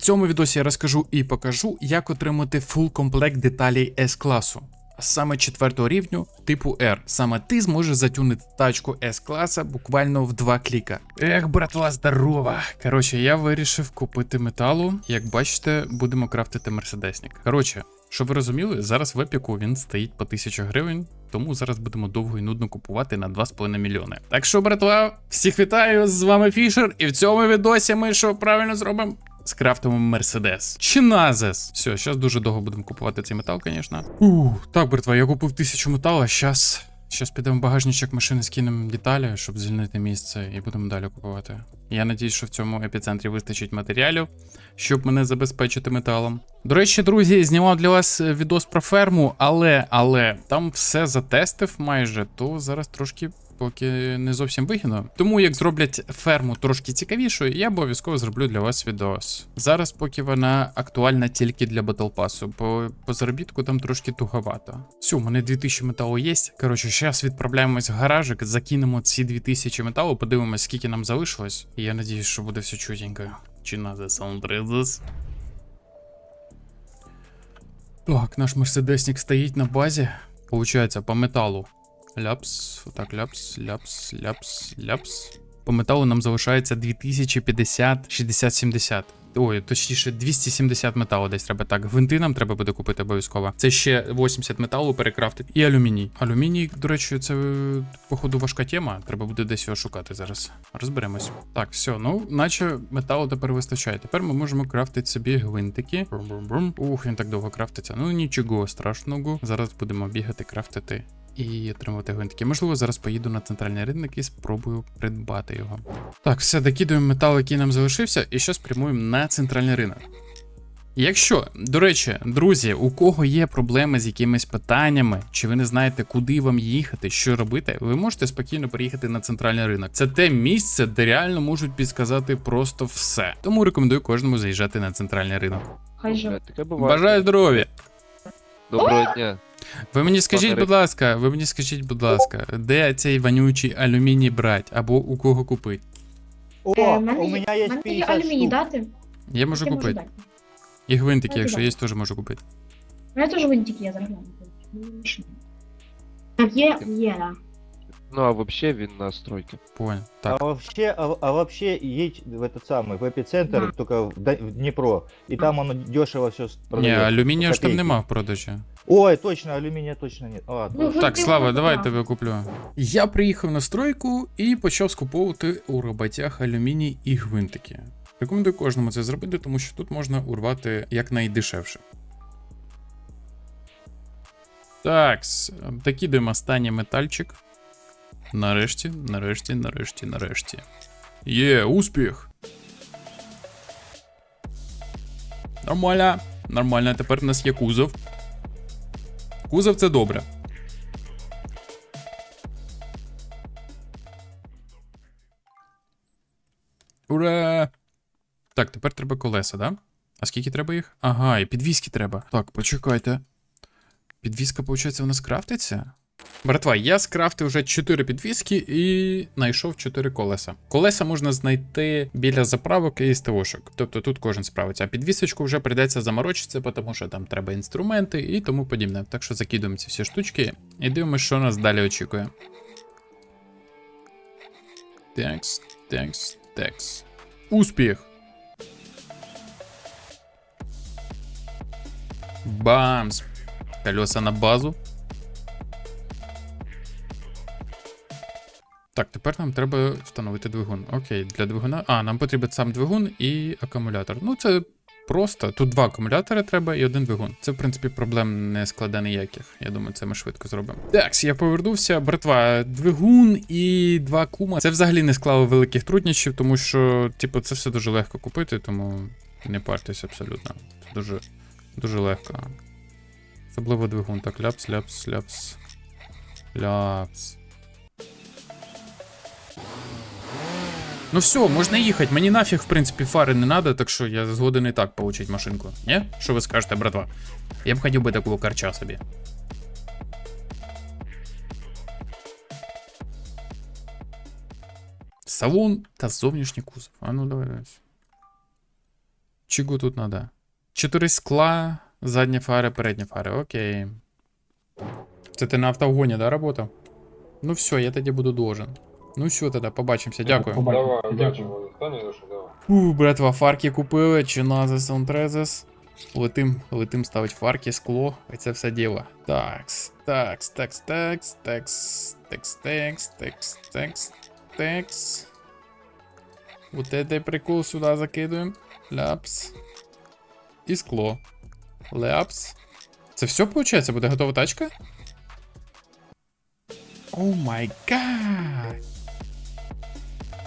цьому відосі я розкажу і покажу, як отримати фул комплект деталей S-класу. А Саме четвертого рівню типу R. Саме ти зможеш затюнити тачку S-класа буквально в два кліка. Ех, братва, здорова. Коротше, я вирішив купити металу. Як бачите, будемо крафтити мерседесник. Коротше, щоб ви розуміли, зараз в епіку він стоїть по 1000 гривень, тому зараз будемо довго і нудно купувати на 2,5 мільйони. Так що, братва, всіх вітаю, з вами Фішер, і в цьому відосі ми що правильно зробимо? Скрафтимо Мерседес. Чи Назес. Все, зараз дуже довго будемо купувати цей метал, звісно. Ух, так, братва, я купив тисячу металу, зараз. Зараз підемо в багажничок машини, скинемо деталі, щоб звільнити місце, і будемо далі купувати. Я надіюсь, що в цьому епіцентрі вистачить матеріалів, щоб мене забезпечити металом. До речі, друзі, знімав для вас е, відос про ферму, але але там все затестив майже, то зараз трошки поки не зовсім вигідно. Тому як зроблять ферму трошки цікавішою, я обов'язково зроблю для вас відос. Зараз, поки вона актуальна тільки для Pass, бо по заробітку там трошки туговато. Все, у мене 2000 металу є. Коротше, зараз відправляємось в гаражик, закинемо ці 2000 металу, подивимось, скільки нам залишилось. І я надіюсь, що буде все чутенько. Чи надо Soundreaders? Так, наш мерседесник стоїть на базі. Получається, по металу. Ляпс, так, ляпс, ляпс, ляпс, ляпс. По металу нам залишається 2050, 60, 70. Ой, точніше, 270 металу десь треба так. Гвинти нам треба буде купити обов'язково. Це ще 80 металу перекрафтити. І алюміній. Алюміній, до речі, це походу важка тема. Треба буде десь його шукати зараз. Розберемось. Так, все, ну, наче металу тепер вистачає. Тепер ми можемо крафтити собі гвинтики. Брум-брум-брум. Ух, він так довго крафтиться. Ну нічого страшного. Зараз будемо бігати, крафтити і отримувати гвинтики. Можливо, зараз поїду на центральний ринок і спробую придбати його. Так, все, докидуємо метал, який нам залишився, і ще спрямуємо на центральний ринок. Якщо, до речі, друзі, у кого є проблеми з якимись питаннями, чи ви не знаєте, куди вам їхати, що робити, ви можете спокійно приїхати на центральний ринок. Це те місце, де реально можуть підсказати просто все. Тому рекомендую кожному заїжджати на центральний ринок. Хай. Е, буває. Бажаю здоров'я! Доброго дня. Ви мені скажіть, Пане будь ласка, ви мені скажіть, будь ласка, де цей вонючий алюміній брать або у кого купити? О, Е, в мене у є- меня в есть мене є 50 алюміній штук. дати. Я можу Я можу купити. дати. І гвинтики, Дайте, якщо дайте. є, теж можу купити. У мене теж винтик є зараз. Так, є, є, да. Ну а вообще він на стройці. Понял. А Так. вообще, а, а вообще едь в этот самый, в эпицентр, Да. только в, Д- в Днепро, и там оно дешево все Ні, алюмінію ж там копейки. нема в продажі. Ой, точно, алюминия точно Ну. Так, Слава, давай да. тебе куплю. Я приїхав на стройку і почав скуповувати у роботях алюміній і гвинтики. Рекомендую кожному це зробити, тому що тут можна урвати якнайдешевше. Так, докидаємо останній метальчик. Нарешті, нарешті, нарешті, нарешті. Є, успіх! Нормально, нормально, тепер в нас є кузов. Кузов це добре. Ура! Так, тепер треба колеса, да? А скільки треба їх? Ага, і підвіски треба. Так, почекайте. Підвіска, виходить, у нас крафтиться? Братва, я скрафтив вже 4 підвіски і знайшов 4 колеса. Колеса можна знайти біля заправок і СТОшок. Тобто тут кожен справиться. А підвісочку вже прийдеться заморочитися, тому що там треба інструменти і тому подібне. Так що закидуємо ці всі штучки і дивимося, що нас далі очікує. Текс, текс, текс. Успіх! Бамс! Колеса на базу. Так, тепер нам треба встановити двигун. Окей, для двигуна. А, нам потрібен сам двигун і акумулятор. Ну, це просто. Тут два акумулятори треба і один двигун. Це, в принципі, проблем не складе ніяких. Я думаю, це ми швидко зробимо. Так, я повернувся. Братва, двигун і два кума. Це взагалі не склало великих труднощів, тому що, типу, це все дуже легко купити, тому не партесь абсолютно. Це дуже, дуже легко. Особливо двигун. Так, ляпс, ляпс, ляпс. Ляпс. Ну все, можна їхати. Мені нафіг, в принципі, фари не надо, так що я згоден і так получить машинку. Ні? Що ви скажете, братва? Я б хотів би такого карча собі. Салон та зовнішній кузов. А ну давай. давай. Чого тут надо? Чотири скла, задня фара, передня фара. Окей. Це ти на автогоні, да, работав? Ну все, я тоді буду должен. Ну все, тоді, побачимося, дякую. Давай. За що, давай. Фу, братва, фарки купили, чиназис, онтрезис. Летим, летим ставить фарки, скло, і це все діло. Такс, такс, такс, такс, такс, такс, такс, такс, такс, такс. Вот это прикол сюда закидуємо. Ляпс. І скло. Ляпс. Це все, виходить? Буде готова тачка? О май гад!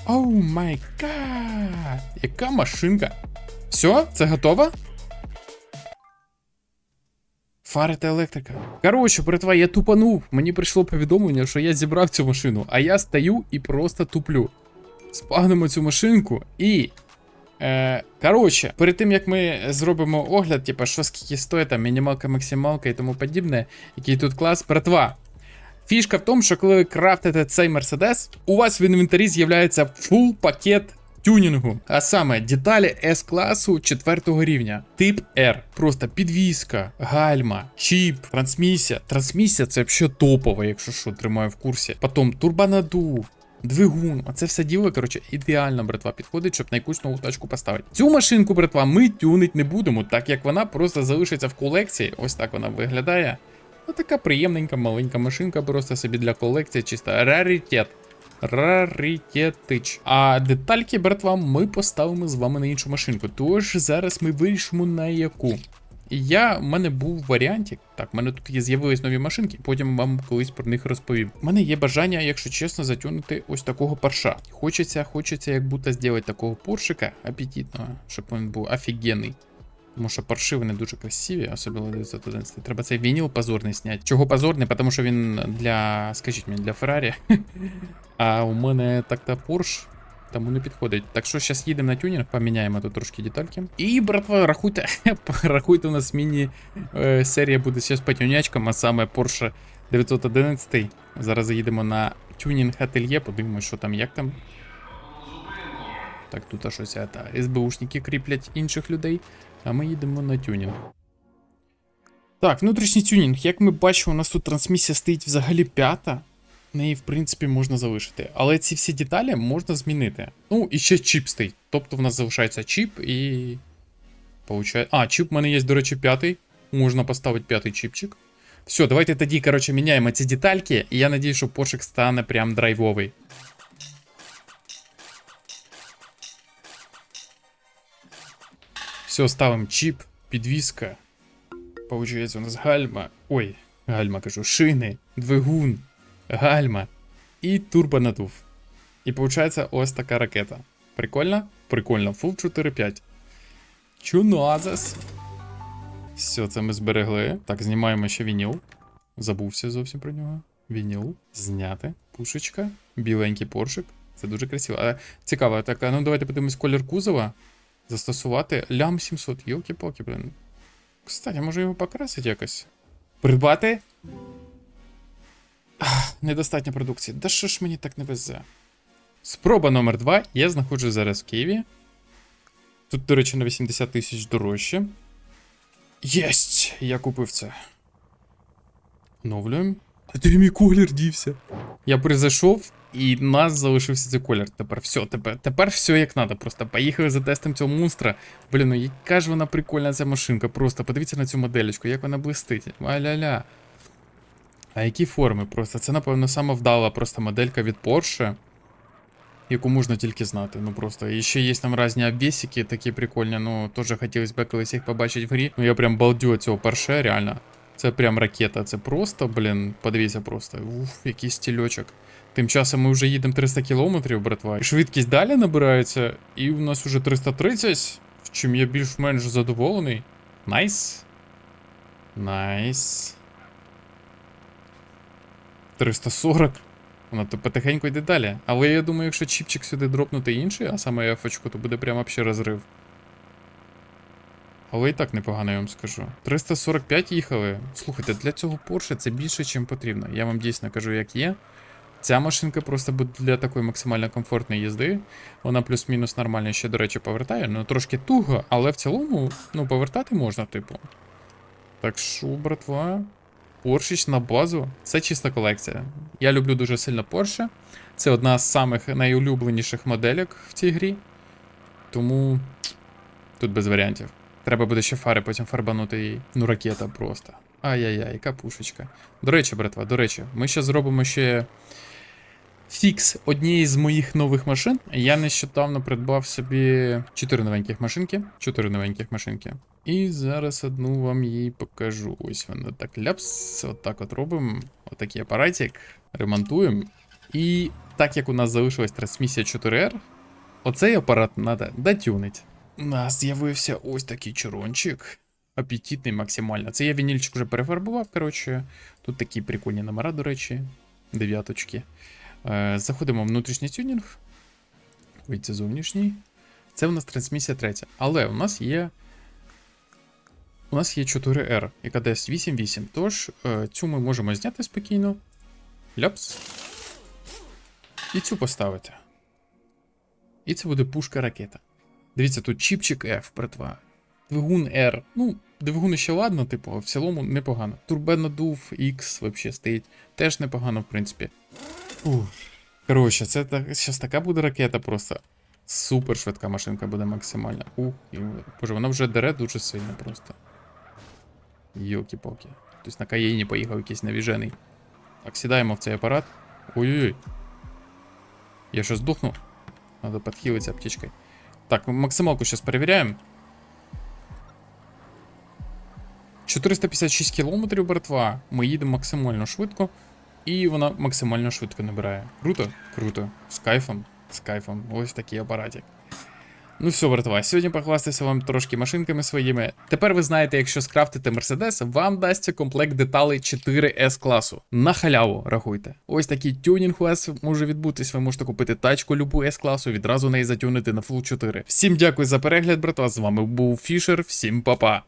Оу май гад! Яка машинка? Все, це готово? Фари та електрика. Коротше, братва, я тупанув. Мені прийшло повідомлення, що я зібрав цю машину, а я стою і просто туплю. Спагнемо цю машинку і. Е, коротше, перед тим як ми зробимо огляд, типа, що скільки стоїть, там, мінімалка, максималка і тому подібне, який тут клас, братва. Фішка в тому, що коли ви крафтите цей Мерседес, у вас в інвентарі з'являється фул пакет тюнінгу, а саме деталі s класу 4 рівня, тип R. Просто підвіска, гальма, чіп, трансмісія. Трансмісія це взагалі топово, якщо що, тримаю в курсі. Потім турбонадув. Двигун, а це все діло, коротше, ідеально, братва, підходить, щоб на якусь нову тачку поставити. Цю машинку, братва, ми тюнить не будемо, так як вона просто залишиться в колекції. Ось так вона виглядає. Ну, така приємненька, маленька машинка, просто собі для колекції, чисто раритет. Раритетич. А детальки, братва, ми поставимо з вами на іншу машинку. Тож зараз ми вирішимо на яку. Я, в мене був варіантик. Так, в мене тут є з'явились нові машинки, потім вам колись про них розповім. У мене є бажання, якщо чесно, затюнути ось такого парша. Хочеться, хочеться, як будто зробити такого поршика апетитного, щоб він був офігенний. Тому що парши вони дуже красиві, особливо 911. Треба цей вініл позорний зняти. Чого позорний? Тому що він для, скажіть мені, для Феррарі. А у мене так-то Порш, тому не підходить. Так що зараз їдемо на тюнінг, поміняємо тут трошки детальки. І, братва, рахуйте, рахуйте, у нас міні-серія буде зараз по тюнячкам, а саме Porsche 911. Зараз заїдемо на тюнінг ательє, подивимося, що там, як там. Так, тут щось а, та, СБУшники кріплять інших людей, а ми їдемо на тюнінг. Так, внутрішній тюнінг. Як ми бачимо, у нас тут трансмісія стоїть взагалі п'ята. Неї, в принципі, можна залишити. Але ці всі деталі можна змінити. Ну, і ще чіп стоїть. Тобто в нас залишається чіп і. Получає... А, чіп в мене є, до речі, п'ятий. Можна поставити п'ятий чіпчик. Все, давайте тоді, коротше, міняємо ці детальки, і я надію, що пошик стане прям драйвовий. Все, ставимо чіп, підвіска. Получається, у нас гальма. Ой, гальма кажу, шини, двигун, гальма і турбонадув. І виходить ось така ракета. Прикольно? Прикольно. Full 4.5. Чуназес. Все, це ми зберегли. Так, знімаємо ще вініл. Забувся зовсім про нього. Вініл. Зняти. Пушечка. Біленький поршик. Це дуже красиво. Але цікаво, так, ну давайте подивимось колір кузова. Застосувати лям 700. Йолки-палки, блин. Кстати, може його покрасити якось? Придбати? Недостатньо продукції. Да що ж мені так не везе? Спроба номер 2. Я знаходжусь зараз в Києві. Тут, до речі, на 80 тисяч дорожче. Єсть! Я купив це. Оновлюємо. А де мій колір дівся? Я призайшов, і в нас залишився цей колір. Тепер все, тепер, тепер все як треба. Просто поїхали за тестом цього монстра. Блін, ну яка ж вона прикольна ця машинка. Просто подивіться на цю моделечку, як вона блистить. Аля-ля. А які форми просто? Це, напевно, сама вдала просто моделька від Porsche, яку можна тільки знати. Ну просто. І ще є там різні обвесики такі прикольні, ну теж хотілося б колись їх побачити в грі. Ну я прям балдю цього Porsche, реально. Це прям ракета. Це просто, блін, подивіться просто. Уф, який стільочок. Тим часом ми вже їдемо 300 кілометрів, братва. Швидкість далі набирається, і у нас вже 330, в чим я більш-менш задоволений. Найс. Найс. 340. Вона то потихеньку йде далі. Але я думаю, якщо чіпчик сюди дропнути інший, а саме ефочку, то буде прямо взагалі розрив. Але і так непогано, я вам скажу. 345 їхали. Слухайте, для цього Porsche це більше, ніж потрібно. Я вам дійсно кажу, як є. Ця машинка просто буде для такої максимально комфортної їзди. Вона плюс-мінус нормально ще, до речі, повертає. Ну трошки туго, але в цілому, ну, повертати можна, типу. Так що, братва, Поршич на базу це чиста колекція. Я люблю дуже сильно Porsche. Це одна з самих найулюбленіших моделек в цій грі. Тому тут без варіантів. Треба буде ще фари потім фарбанути їй. Ну, ракета просто. Ай-яй-яй, яка пушечка. До речі, братва, до речі, ми ще зробимо ще фікс однієї з моїх нових машин. Я нещодавно придбав собі 4 новеньких машинки. 4 новеньких машинки. І зараз одну вам її покажу. Ось вона так ляпс. Отак от робимо. Отакий апаратик. Ремонтуємо. І так як у нас залишилась трансмісія 4R, оцей апарат треба дотюнити. У нас з'явився ось такий чарончик. Апетитний максимально. Це я вінільчик вже перефарбував, коротше. Тут такі прикольні номера, до речі. Дев'яточки. Е, заходимо в внутрішній тюнінг. Це зовнішній. Це у нас трансмісія третя. Але у нас є. У нас є 4R, яка дасть 8-8. Тож е, цю ми можемо зняти спокійно. Ляпс. І цю поставити. І це буде пушка ракета. Дивіться, тут чіпчик F, братва. Двигун R. Ну, двигун ще ладно, типу, в цілому непогано. Турбонадув X взагалі стоїть. Теж непогано, в принципі. Ух. Коротше, це так, зараз така буде ракета просто. Супер швидка машинка буде максимально. Ух, і, боже, вона вже дере дуже сильно просто. Йоки-поки. Тобто на Каєні поїхав якийсь навіжений. Так, сідаємо в цей апарат. Ой-ой-ой. Я що здохну? Надо підхилитися аптечкою. Так, максималку зараз перевіряємо. 456 кілометрів, братва. Ми їдемо максимально швидко. І вона максимально швидко набирає. Круто? Круто. З кайфом. З кайфом. Ось такий апаратик. Ну все, братва, сьогодні похвастаюся вам трошки машинками своїми. Тепер ви знаєте, якщо скрафтите Мерседес, вам дасться комплект деталей 4 s класу. На халяву, рахуйте. Ось такий тюнінг у вас може відбутись. Ви можете купити тачку любу s класу, відразу неї затюнити на Full 4. Всім дякую за перегляд, братва. З вами був Фішер. Всім па-па.